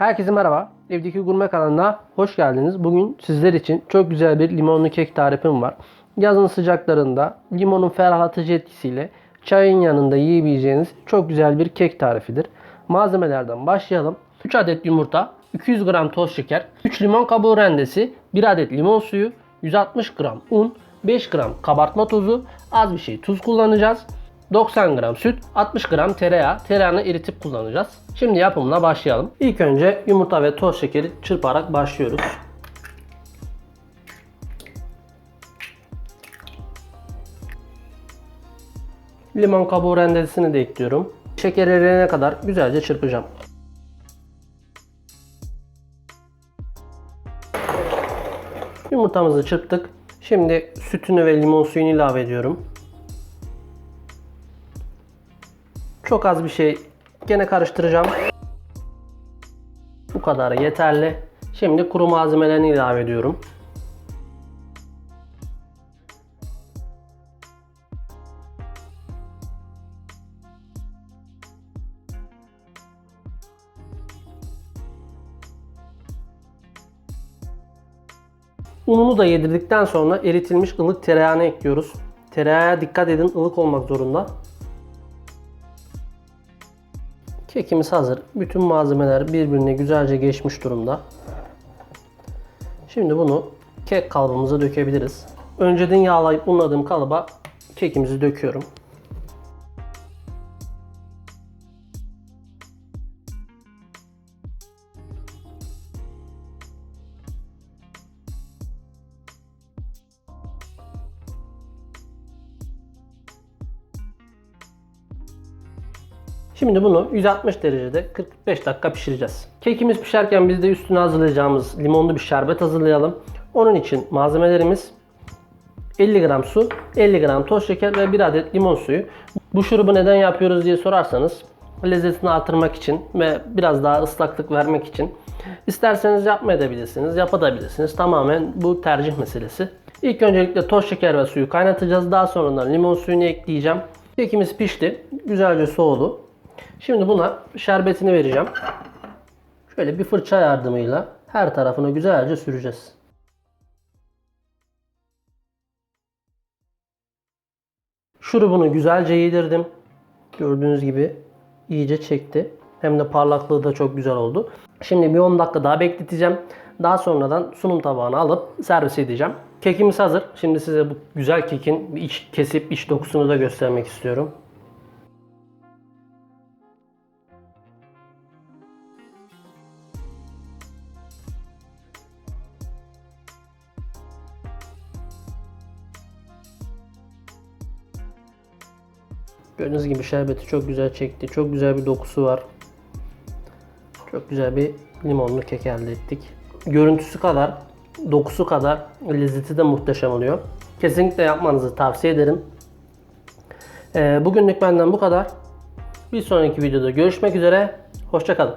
Herkese merhaba. Evdeki Gurme kanalına hoş geldiniz. Bugün sizler için çok güzel bir limonlu kek tarifim var. Yazın sıcaklarında limonun ferahlatıcı etkisiyle çayın yanında yiyebileceğiniz çok güzel bir kek tarifidir. Malzemelerden başlayalım. 3 adet yumurta, 200 gram toz şeker, 3 limon kabuğu rendesi, 1 adet limon suyu, 160 gram un, 5 gram kabartma tozu, az bir şey tuz kullanacağız. 90 gram süt, 60 gram tereyağı. Tereyağını eritip kullanacağız. Şimdi yapımına başlayalım. İlk önce yumurta ve toz şekeri çırparak başlıyoruz. Limon kabuğu rendesini de ekliyorum. Şeker eriyene kadar güzelce çırpacağım. Yumurtamızı çırptık. Şimdi sütünü ve limon suyunu ilave ediyorum. Çok az bir şey gene karıştıracağım. Bu kadar yeterli. Şimdi kuru malzemelerini ilave ediyorum. Ununu da yedirdikten sonra eritilmiş ılık tereyağını ekliyoruz. Tereyağa dikkat edin ılık olmak zorunda. Kekimiz hazır. Bütün malzemeler birbirine güzelce geçmiş durumda. Şimdi bunu kek kalıbımıza dökebiliriz. Önceden yağlayıp unladığım kalıba kekimizi döküyorum. Şimdi bunu 160 derecede 45 dakika pişireceğiz. Kekimiz pişerken biz de üstüne hazırlayacağımız limonlu bir şerbet hazırlayalım. Onun için malzemelerimiz 50 gram su, 50 gram toz şeker ve 1 adet limon suyu. Bu şurubu neden yapıyoruz diye sorarsanız lezzetini artırmak için ve biraz daha ıslaklık vermek için. İsterseniz yapmayabilirsiniz, yapabilirsiniz. Tamamen bu tercih meselesi. İlk öncelikle toz şeker ve suyu kaynatacağız. Daha sonra limon suyunu ekleyeceğim. Kekimiz pişti. Güzelce soğudu. Şimdi buna şerbetini vereceğim. Şöyle bir fırça yardımıyla her tarafını güzelce süreceğiz. Şurubunu güzelce yedirdim. Gördüğünüz gibi iyice çekti. Hem de parlaklığı da çok güzel oldu. Şimdi bir 10 dakika daha bekleteceğim. Daha sonradan sunum tabağına alıp servis edeceğim. Kekimiz hazır. Şimdi size bu güzel kekin iç kesip iç dokusunu da göstermek istiyorum. Gördüğünüz gibi şerbeti çok güzel çekti. Çok güzel bir dokusu var. Çok güzel bir limonlu kek elde ettik. Görüntüsü kadar, dokusu kadar lezzeti de muhteşem oluyor. Kesinlikle yapmanızı tavsiye ederim. Ee, bugünlük benden bu kadar. Bir sonraki videoda görüşmek üzere. Hoşçakalın.